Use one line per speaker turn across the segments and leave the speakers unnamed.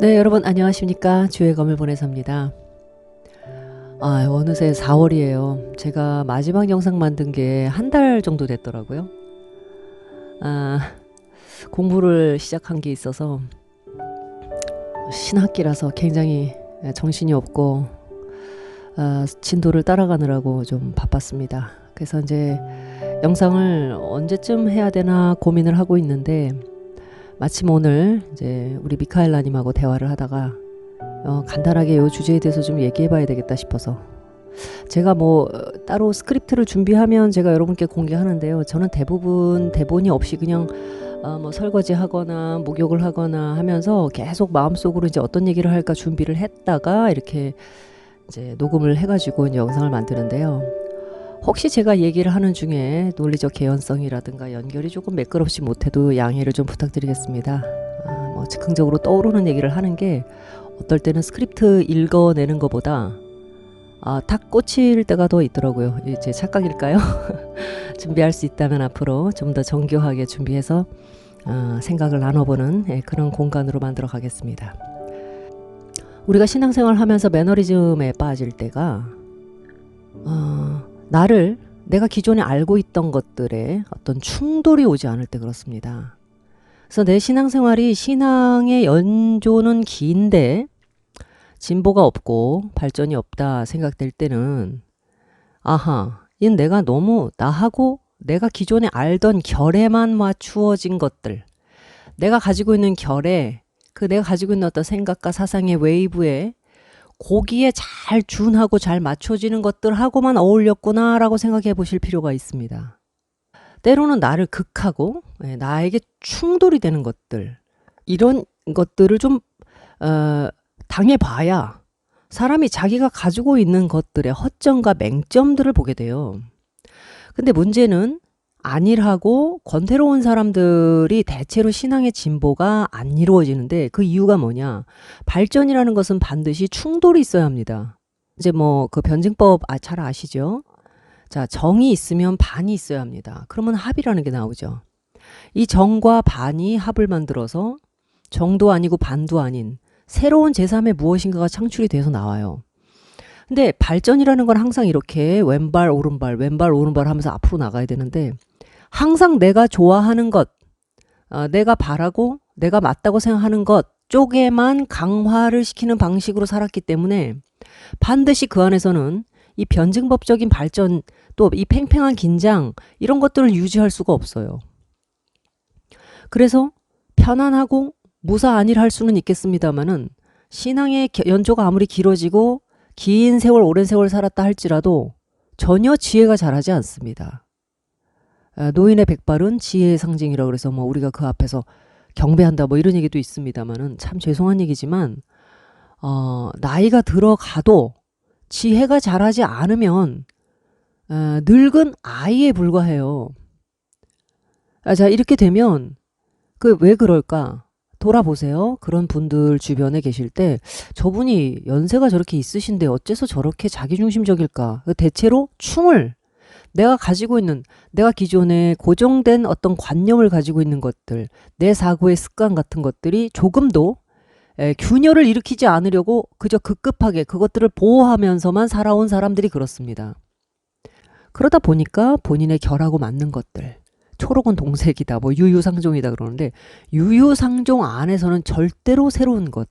네, 여러분 안녕하십니까? 주의 검을 보내섭니다. 아, 어느새 4월이에요. 제가 마지막 영상 만든 게 한 달 정도 됐더라고요. 아, 공부를 시작한 게 있어서 신학기라서 굉장히 정신이 없고 아, 진도를 따라가느라고 좀 바빴습니다. 그래서 이제 영상을 언제쯤 해야 되나 고민을 하고 있는데 마침 오늘 이제 우리 미카엘라님하고 대화를 하다가 어, 간단하게 이 주제에 대해서 좀 얘기해 봐야 되겠다 싶어서 제가 뭐 어, 따로 스크립트를 준비하면 제가 여러분께 공개하는데요. 저는 대부분 대본이 없이 그냥 어, 뭐 설거지 하거나 목욕을 하거나 하면서 계속 마음속으로 이제 어떤 얘기를 할까 준비를 했다가 이렇게 이제 녹음을 해가지고 이제 영상을 만드는데요. 혹시 제가 얘기를 하는 중에 논리적 개연성이라든가 연결이 조금 매끄럽지 못해도 양해를 좀 부탁드리겠습니다. 아, 뭐 즉흥적으로 떠오르는 얘기를 하는 게 어떨 때는 스크립트 읽어내는 것보다 아, 탁 꽂힐 때가 더 있더라고요. 제 착각일까요? 준비할 수 있다면 앞으로 좀 더 정교하게 준비해서 어, 생각을 나눠보는 예, 그런 공간으로 만들어 가겠습니다. 우리가 신앙생활 하면서 매너리즘에 빠질 때가 어, 나를 내가 기존에 알고 있던 것들에 어떤 충돌이 오지 않을 때 그렇습니다. 그래서 내 신앙생활이 신앙의 연조는 긴데 진보가 없고 발전이 없다 생각될 때는 아하, 이건 내가 너무 나하고 내가 기존에 알던 결에만 맞추어진 것들, 내가 가지고 있는 결에 그 내가 가지고 있는 어떤 생각과 사상의 웨이브에 거기에 잘 준하고 잘 맞춰지는 것들하고만 어울렸구나라고 생각해 보실 필요가 있습니다. 때로는 나를 극하고 예, 나에게 충돌이 되는 것들 이런 것들을 좀 어, 당해봐야 사람이 자기가 가지고 있는 것들의 허점과 맹점들을 보게 돼요. 근데 문제는 안일하고 권태로운 사람들이 대체로 신앙의 진보가 안 이루어지는데 그 이유가 뭐냐? 발전이라는 것은 반드시 충돌이 있어야 합니다. 이제 뭐 그 변증법 아, 잘 아시죠? 자, 정이 있으면 반이 있어야 합니다. 그러면 합이라는 게 나오죠. 이 정과 반이 합을 만들어서 정도 아니고 반도 아닌 새로운 제3의 무엇인가가 창출이 돼서 나와요. 근데 발전이라는 건 항상 이렇게 왼발 오른발 왼발 오른발 하면서 앞으로 나가야 되는데 항상 내가 좋아하는 것, 어, 내가 바라고 내가 맞다고 생각하는 것 쪽에만 강화를 시키는 방식으로 살았기 때문에 반드시 그 안에서는 이 변증법적인 발전 또 이 팽팽한 긴장 이런 것들을 유지할 수가 없어요. 그래서 편안하고 무사 안일할 수는 있겠습니다만은 신앙의 연조가 아무리 길어지고 긴 세월 오랜 세월 살았다 할지라도 전혀 지혜가 자라지 않습니다. 아, 노인의 백발은 지혜의 상징이라 그래서 뭐 우리가 그 앞에서 경배한다 뭐 이런 얘기도 있습니다만은 참 죄송한 얘기지만 어, 나이가 들어가도 지혜가 자라지 않으면 어, 늙은 아이에 불과해요. 아, 자 이렇게 되면 그 왜 그럴까? 돌아보세요. 그런 분들 주변에 계실 때 저분이 연세가 저렇게 있으신데 어째서 저렇게 자기중심적일까? 그 대체로 충을 내가 가지고 있는 내가 기존에 고정된 어떤 관념을 가지고 있는 것들, 내 사고의 습관 같은 것들이 조금도 에, 균열을 일으키지 않으려고 그저 급급하게 그것들을 보호하면서만 살아온 사람들이 그렇습니다. 그러다 보니까 본인의 결하고 맞는 것들, 초록은 동색이다, 뭐 유유상종이다 그러는데 유유상종 안에서는 절대로 새로운 것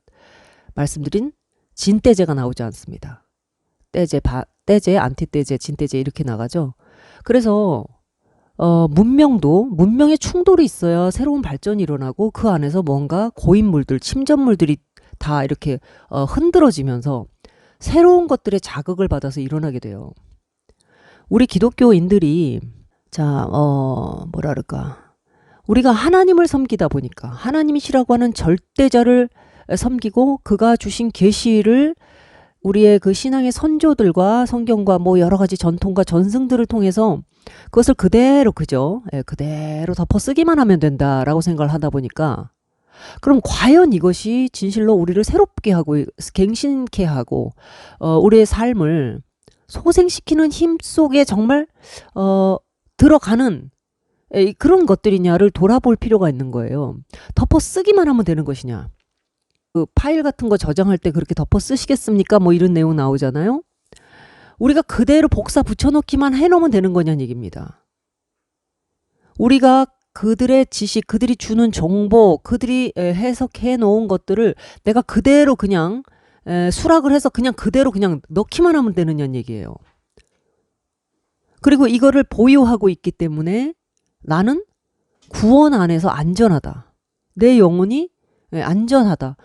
말씀드린 진대제가 나오지 않습니다. 떼제, 바, 떼제, 안티떼제, 진떼제 이렇게 나가죠. 그래서 어, 문명도 문명의 충돌이 있어야 새로운 발전이 일어나고 그 안에서 뭔가 고인물들, 침전물들이 다 이렇게 어, 흔들어지면서 새로운 것들의 자극을 받아서 일어나게 돼요. 우리 기독교인들이 자, 어, 뭐라 그럴까. 우리가 하나님을 섬기다 보니까 하나님이시라고 하는 절대자를 섬기고 그가 주신 계시를 우리의 그 신앙의 선조들과 성경과 뭐 여러 가지 전통과 전승들을 통해서 그것을 그대로 그죠? 예, 그대로 덮어 쓰기만 하면 된다라고 생각을 하다 보니까 그럼 과연 이것이 진실로 우리를 새롭게 하고 갱신케 하고 어, 우리의 삶을 소생시키는 힘 속에 정말 어, 들어가는 에, 그런 것들이냐를 돌아볼 필요가 있는 거예요. 덮어 쓰기만 하면 되는 것이냐? 그 파일 같은 거 저장할 때 그렇게 덮어 쓰시겠습니까? 뭐 이런 내용 나오잖아요. 우리가 그대로 복사 붙여넣기만 해놓으면 되는 거냐는 얘기입니다. 우리가 그들의 지식, 그들이 주는 정보, 그들이 에, 해석해 놓은 것들을 내가 그대로 그냥 에, 수락을 해서 그냥 그대로 그냥 넣기만 하면 되느냐는 얘기예요. 그리고 이거를 보유하고 있기 때문에 나는 구원 안에서 안전하다. 내 영혼이 예, 안전하다.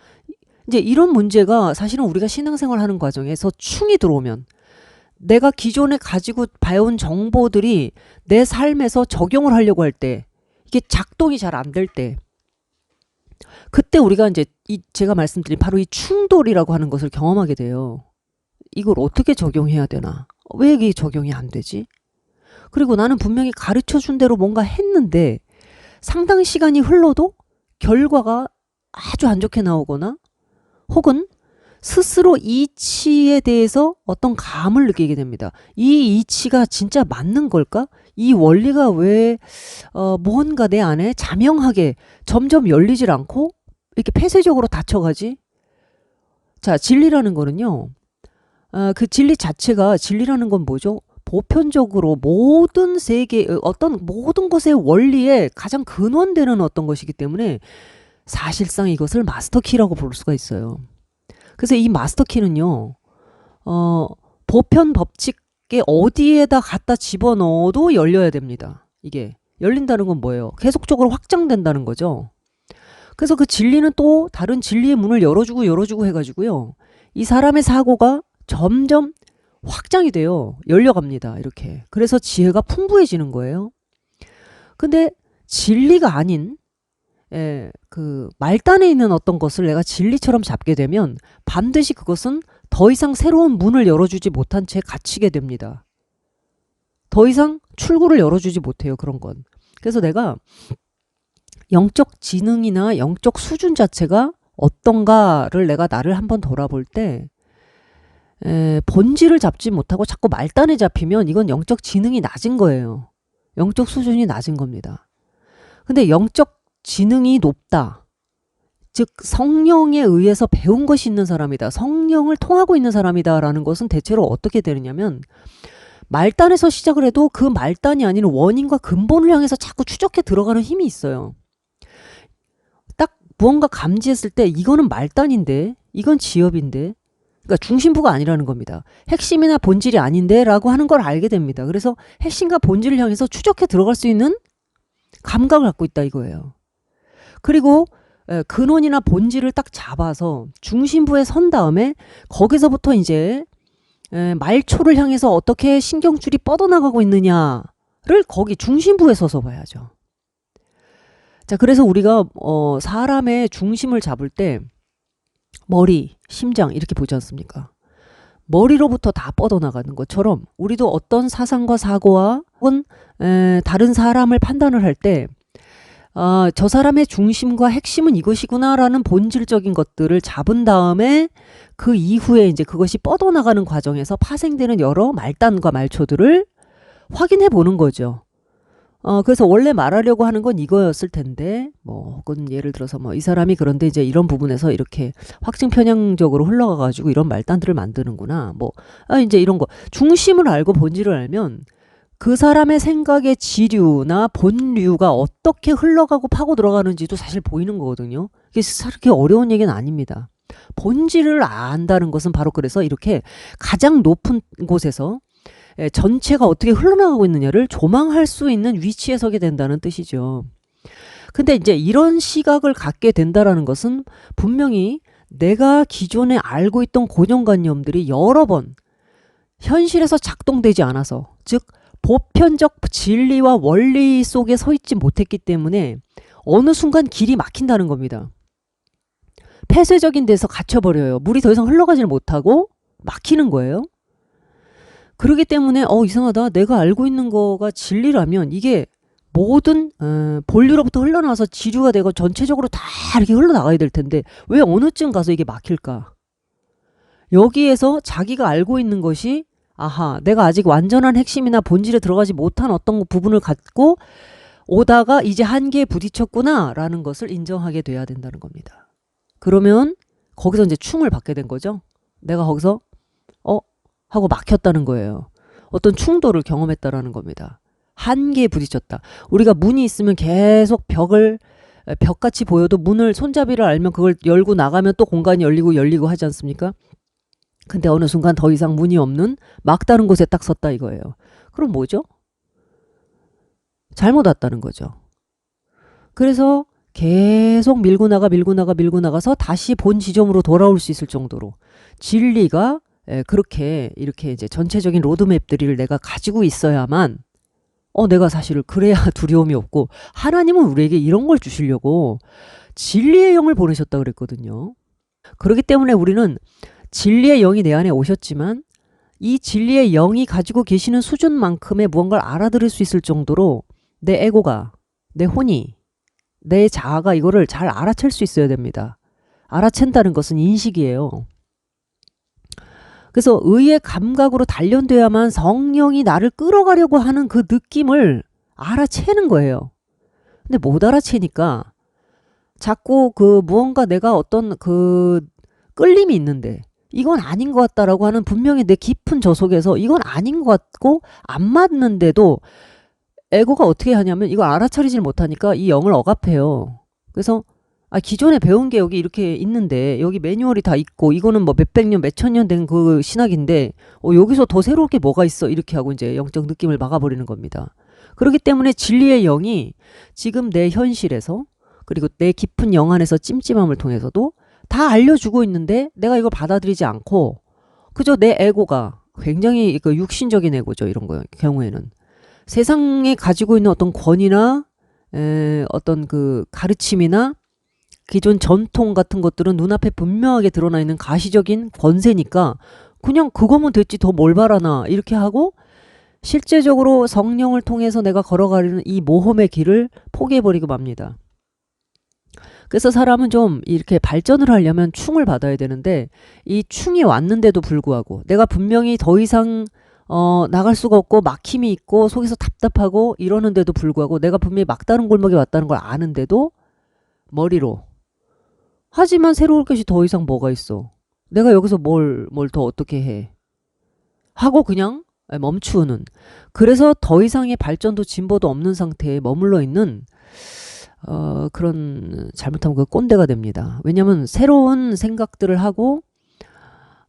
이제 이런 문제가 사실은 우리가 신앙생활 하는 과정에서 충이 들어오면 내가 기존에 가지고 봐온 정보들이 내 삶에서 적용을 하려고 할 때 이게 작동이 잘 안 될 때 그때 우리가 이제 이 제가 말씀드린 바로 이 충돌이라고 하는 것을 경험하게 돼요. 이걸 어떻게 적용해야 되나? 왜 이게 적용이 안 되지? 그리고 나는 분명히 가르쳐 준 대로 뭔가 했는데 상당 시간이 흘러도 결과가 아주 안 좋게 나오거나 혹은 스스로 이치에 대해서 어떤 감을 느끼게 됩니다. 이 이치가 진짜 맞는 걸까? 이 원리가 왜, 어, 뭔가 내 안에 자명하게 점점 열리질 않고 이렇게 폐쇄적으로 닫혀가지? 자, 진리라는 거는요, 아, 그 진리 자체가, 진리라는 건 뭐죠? 보편적으로 모든 세계, 어떤 모든 것의 원리에 가장 근원되는 어떤 것이기 때문에 사실상 이것을 마스터키라고 부를 수가 있어요. 그래서 이 마스터키는요, 어, 보편 법칙에 어디에다 갖다 집어넣어도 열려야 됩니다. 이게. 열린다는 건 뭐예요? 계속적으로 확장된다는 거죠. 그래서 그 진리는 또 다른 진리의 문을 열어주고 열어주고 해가지고요. 이 사람의 사고가 점점 확장이 돼요. 열려갑니다. 이렇게. 그래서 지혜가 풍부해지는 거예요. 근데 진리가 아닌 예, 그 말단에 있는 어떤 것을 내가 진리처럼 잡게 되면 반드시 그것은 더 이상 새로운 문을 열어주지 못한 채 갇히게 됩니다. 더 이상 출구를 열어주지 못해요. 그런 건. 그래서 내가 영적 지능이나 영적 수준 자체가 어떤가를 내가 나를 한번 돌아볼 때 에, 본질을 잡지 못하고 자꾸 말단에 잡히면 이건 영적 지능이 낮은 거예요. 영적 수준이 낮은 겁니다. 근데 영적 지능이 높다. 즉 성령에 의해서 배운 것이 있는 사람이다. 성령을 통하고 있는 사람이다라는 것은 대체로 어떻게 되느냐면 말단에서 시작을 해도 그 말단이 아닌 원인과 근본을 향해서 자꾸 추적해 들어가는 힘이 있어요. 딱 무언가 감지했을 때 이거는 말단인데 이건 지엽인데 그러니까 중심부가 아니라는 겁니다. 핵심이나 본질이 아닌데라고 하는 걸 알게 됩니다. 그래서 핵심과 본질을 향해서 추적해 들어갈 수 있는 감각을 갖고 있다 이거예요. 그리고 에, 근원이나 본질을 딱 잡아서 중심부에 선 다음에 거기서부터 이제 에, 말초를 향해서 어떻게 신경줄이 뻗어나가고 있느냐를 거기 중심부에 서서 봐야죠. 자, 그래서 우리가 어, 사람의 중심을 잡을 때 머리, 심장 이렇게 보지 않습니까? 머리로부터 다 뻗어나가는 것처럼 우리도 어떤 사상과 사고와 혹은 에, 다른 사람을 판단을 할때 아, 저 사람의 중심과 핵심은 이것이구나라는 본질적인 것들을 잡은 다음에 그 이후에 이제 그것이 뻗어나가는 과정에서 파생되는 여러 말단과 말초들을 확인해 보는 거죠. 어, 그래서 원래 말하려고 하는 건 이거였을 텐데, 뭐, 혹은 예를 들어서 뭐, 이 사람이 그런데 이제 이런 부분에서 이렇게 확증 편향적으로 흘러가가지고 이런 말단들을 만드는구나. 뭐, 아, 이제 이런 거. 중심을 알고 본질을 알면 그 사람의 생각의 지류나 본류가 어떻게 흘러가고 파고 들어가는지도 사실 보이는 거거든요. 이게 그렇게 어려운 얘기는 아닙니다. 본질을 안다는 것은 바로 그래서 이렇게 가장 높은 곳에서 예, 전체가 어떻게 흘러나가고 있느냐를 조망할 수 있는 위치에 서게 된다는 뜻이죠. 근데 이제 이런 시각을 갖게 된다라는 것은 분명히 내가 기존에 알고 있던 고정관념들이 여러 번 현실에서 작동되지 않아서 즉 보편적 진리와 원리 속에 서 있지 못했기 때문에 어느 순간 길이 막힌다는 겁니다. 폐쇄적인 데서 갇혀버려요. 물이 더 이상 흘러가지를 못하고 막히는 거예요. 그러기 때문에 어 이상하다. 내가 알고 있는 거가 진리라면 이게 모든 어, 본류로부터 흘러나와서 지류가 되고 전체적으로 다 이렇게 흘러나가야 될 텐데 왜 어느 쯤 가서 이게 막힐까? 여기에서 자기가 알고 있는 것이 아하, 내가 아직 완전한 핵심이나 본질에 들어가지 못한 어떤 부분을 갖고 오다가 이제 한계에 부딪혔구나 라는 것을 인정하게 돼야 된다는 겁니다. 그러면 거기서 이제 충을 받게 된 거죠. 내가 거기서 어 하고 막혔다는 거예요. 어떤 충돌을 경험했다라는 겁니다. 한계에 부딪혔다. 우리가 문이 있으면 계속 벽을 에, 벽같이 보여도 문을 손잡이를 알면 그걸 열고 나가면 또 공간이 열리고 열리고 하지 않습니까? 근데 어느 순간 더 이상 문이 없는 막다른 곳에 딱 섰다 이거예요. 그럼 뭐죠? 잘못 왔다는 거죠. 그래서 계속 밀고 나가 밀고 나가 밀고 나가서 다시 본 지점으로 돌아올 수 있을 정도로 진리가 에, 그렇게 이렇게 이제 전체적인 로드맵들을 내가 가지고 있어야만 어 내가 사실을 그래야 두려움이 없고 하나님은 우리에게 이런 걸 주시려고 진리의 영을 보내셨다 그랬거든요. 그렇기 때문에 우리는 진리의 영이 내 안에 오셨지만 이 진리의 영이 가지고 계시는 수준만큼의 무언가를 알아들을 수 있을 정도로 내 에고가 내 혼이 내 자아가 이거를 잘 알아챌 수 있어야 됩니다. 알아챈다는 것은 인식이에요. 그래서 의의 감각으로 단련돼야만 성령이 나를 끌어가려고 하는 그 느낌을 알아채는 거예요. 근데 못 알아채니까 자꾸 그 무언가 내가 어떤 그 끌림이 있는데 이건 아닌 것 같다라고 하는 분명히 내 깊은 저 속에서 이건 아닌 것 같고 안 맞는데도 에고가 어떻게 하냐면 이걸 알아차리질 못하니까 이 영을 억압해요. 그래서 아 기존에 배운 게 여기 이렇게 있는데 여기 매뉴얼이 다 있고 이거는 뭐 몇백 년 몇천 년 된 그 신학인데 어, 여기서 더 새로울 게 뭐가 있어 이렇게 하고 이제 영적 느낌을 막아버리는 겁니다. 그렇기 때문에 진리의 영이 지금 내 현실에서 그리고 내 깊은 영 안에서 찜찜함을 통해서도 다 알려주고 있는데 내가 이걸 받아들이지 않고 그저 내 에고가 굉장히 그 육신적인 에고죠 이런 거 경우에는 세상에 가지고 있는 어떤 권위나 에, 어떤 그 가르침이나 기존 전통 같은 것들은 눈앞에 분명하게 드러나 있는 가시적인 권세니까 그냥 그거면 됐지 더 뭘 바라나 이렇게 하고 실제적으로 성령을 통해서 내가 걸어가려는 이 모험의 길을 포기해버리고 맙니다. 그래서 사람은 좀 이렇게 발전을 하려면 충을 받아야 되는데 이 충이 왔는데도 불구하고 내가 분명히 더 이상 어, 나갈 수가 없고 막힘이 있고 속에서 답답하고 이러는데도 불구하고 내가 분명히 막다른 골목에 왔다는 걸 아는데도 머리로 하지만 새로울 것이 더 이상 뭐가 있어. 내가 여기서 뭘, 뭘 더 어떻게 해. 하고 그냥 멈추는. 그래서 더 이상의 발전도 진보도 없는 상태에 머물러 있는 어, 그런 잘못하면 그 꼰대가 됩니다. 왜냐하면 새로운 생각들을 하고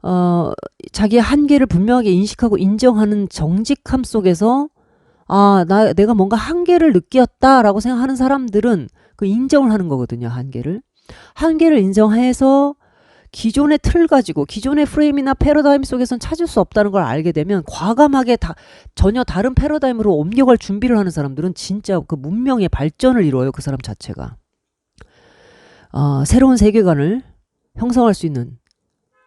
어, 자기의 한계를 분명하게 인식하고 인정하는 정직함 속에서 아, 나 내가 뭔가 한계를 느꼈다라고 생각하는 사람들은 그 인정을 하는 거거든요. 한계를. 한계를 인정해서 기존의 틀 가지고 기존의 프레임이나 패러다임 속에선 찾을 수 없다는 걸 알게 되면 과감하게 다 전혀 다른 패러다임으로 옮겨갈 준비를 하는 사람들은 진짜 그 문명의 발전을 이루어요. 그 사람 자체가. 어, 새로운 세계관을 형성할 수 있는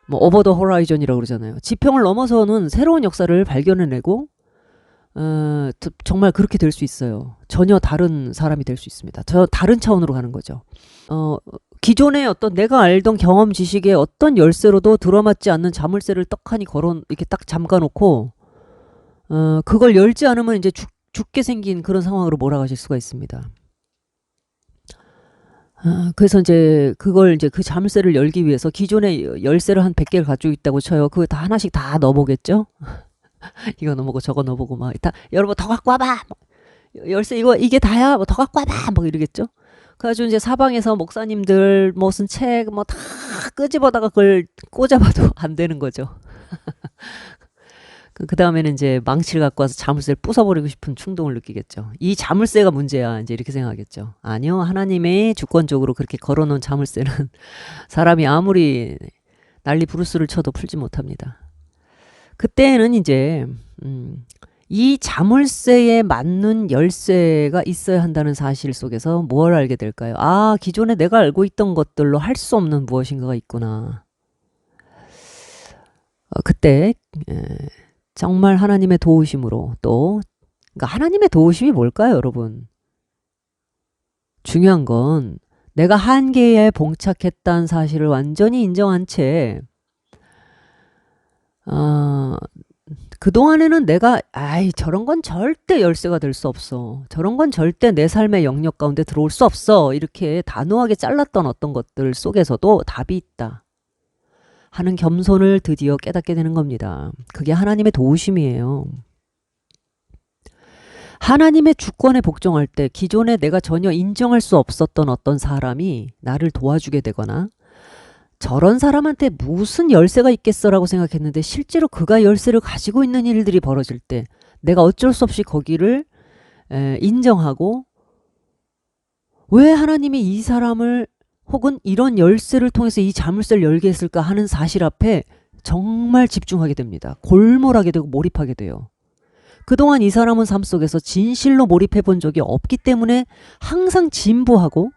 뭐 오버 더 호라이전이라고 그러잖아요. 지평을 넘어서는 새로운 역사를 발견해내고 어, 드- 정말 그렇게 될 수 있어요. 전혀 다른 사람이 될 수 있습니다. 저 다른 차원으로 가는 거죠. 어, 기존의 어떤 내가 알던 경험 지식의 어떤 열쇠로도 들어맞지 않는 자물쇠를 떡하니 걸어 이렇게 딱 잠가 놓고 어, 그걸 열지 않으면 이제 죽, 죽게 생긴 그런 상황으로 몰아가실 수가 있습니다. 아, 그래서 이제 그걸 이제 그 자물쇠를 열기 위해서 기존의 열쇠를 한 100개를 가지고 있다고 쳐요. 그거 다 하나씩 다 넣어보겠죠? 이거 넣어보고 저거 넣어보고 막 다 여러분 더 갖고 와봐. 뭐, 열쇠 이거 이게 다야. 뭐 더 갖고 와봐. 뭐 이러겠죠? 그래가지고 이제 사방에서 목사님들 무슨 책 뭐 다 끄집어다가 그걸 꽂아봐도 안 되는 거죠. 그 다음에는 이제 망치를 갖고 와서 자물쇠를 부숴버리고 싶은 충동을 느끼겠죠. 이 자물쇠가 문제야. 이제 이렇게 생각하겠죠. 아니요. 하나님의 주권적으로 그렇게 걸어놓은 자물쇠는 사람이 아무리 난리 부르스를 쳐도 풀지 못합니다. 그때는 이제, 음, 이 자물쇠에 맞는 열쇠가 있어야 한다는 사실 속에서 뭘 알게 될까요? 아, 기존에 내가 알고 있던 것들로 할 수 없는 무엇인가가 있구나. 어, 그때, 에, 정말 하나님의 도우심으로 또, 그러니까 하나님의 도우심이 뭘까요, 여러분? 중요한 건 내가 한계에 봉착했다는 사실을 완전히 인정한 채, 어, 그동안에는 내가, 아이, 저런 건 절대 열쇠가 될 수 없어. 저런 건 절대 내 삶의 영역 가운데 들어올 수 없어. 이렇게 단호하게 잘랐던 어떤 것들 속에서도 답이 있다. 하는 겸손을 드디어 깨닫게 되는 겁니다. 그게 하나님의 도우심이에요. 하나님의 주권에 복종할 때 기존에 내가 전혀 인정할 수 없었던 어떤 사람이 나를 도와주게 되거나 저런 사람한테 무슨 열쇠가 있겠어라고 생각했는데 실제로 그가 열쇠를 가지고 있는 일들이 벌어질 때 내가 어쩔 수 없이 거기를 에, 인정하고 왜 하나님이 이 사람을 혹은 이런 열쇠를 통해서 이 자물쇠를 열게 했을까 하는 사실 앞에 정말 집중하게 됩니다. 골몰하게 되고 몰입하게 돼요. 그동안 이 사람은 삶 속에서 진실로 몰입해 본 적이 없기 때문에 항상 진부하고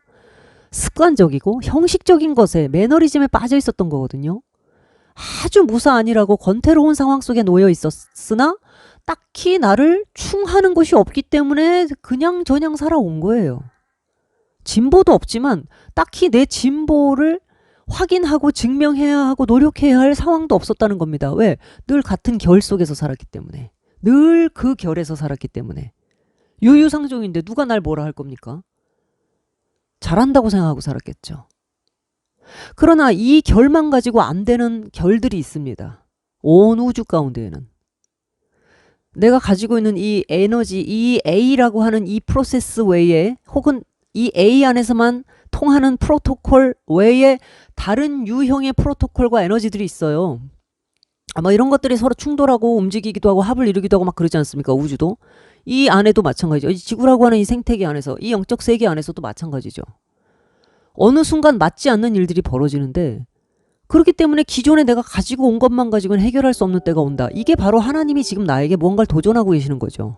습관적이고 형식적인 것에 매너리즘에 빠져 있었던 거거든요. 아주 무사안이라고 권태로운 상황 속에 놓여 있었으나 딱히 나를 충하는 것이 없기 때문에 그냥 저냥 살아온 거예요. 진보도 없지만 딱히 내 진보를 확인하고 증명해야 하고 노력해야 할 상황도 없었다는 겁니다. 왜? 늘 같은 결 속에서 살았기 때문에. 늘 그 결에서 살았기 때문에. 유유상종인데 누가 날 뭐라 할 겁니까? 잘한다고 생각하고 살았겠죠. 그러나 이 결만 가지고 안 되는 결들이 있습니다. 온 우주 가운데에는. 내가 가지고 있는 이 에너지, 이 A라고 하는 이 프로세스 외에 혹은 이 A 안에서만 통하는 프로토콜 외에 다른 유형의 프로토콜과 에너지들이 있어요. 아마 이런 것들이 서로 충돌하고 움직이기도 하고 합을 이루기도 하고 막 그러지 않습니까? 우주도. 이 안에도 마찬가지죠. 이 지구라고 하는 이 생태계 안에서, 이 영적 세계 안에서도 마찬가지죠. 어느 순간 맞지 않는 일들이 벌어지는데, 그렇기 때문에 기존에 내가 가지고 온 것만 가지고는 해결할 수 없는 때가 온다. 이게 바로 하나님이 지금 나에게 뭔가를 도전하고 계시는 거죠.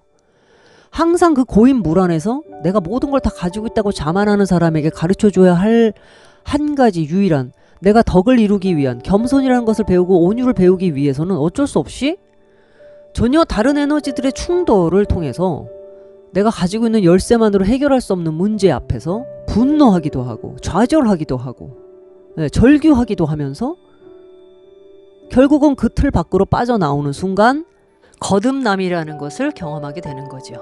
항상 그 고인 물 안에서 내가 모든 걸 다 가지고 있다고 자만하는 사람에게 가르쳐 줘야 할 한 가지 유일한 내가 덕을 이루기 위한 겸손이라는 것을 배우고 온유를 배우기 위해서는 어쩔 수 없이 전혀 다른 에너지들의 충돌을 통해서 내가 가지고 있는 열쇠만으로 해결할 수 없는 문제 앞에서 분노하기도 하고 좌절하기도 하고 네, 절규하기도 하면서 결국은 그 틀 밖으로 빠져나오는 순간 거듭남이라는 것을 경험하게 되는 거죠.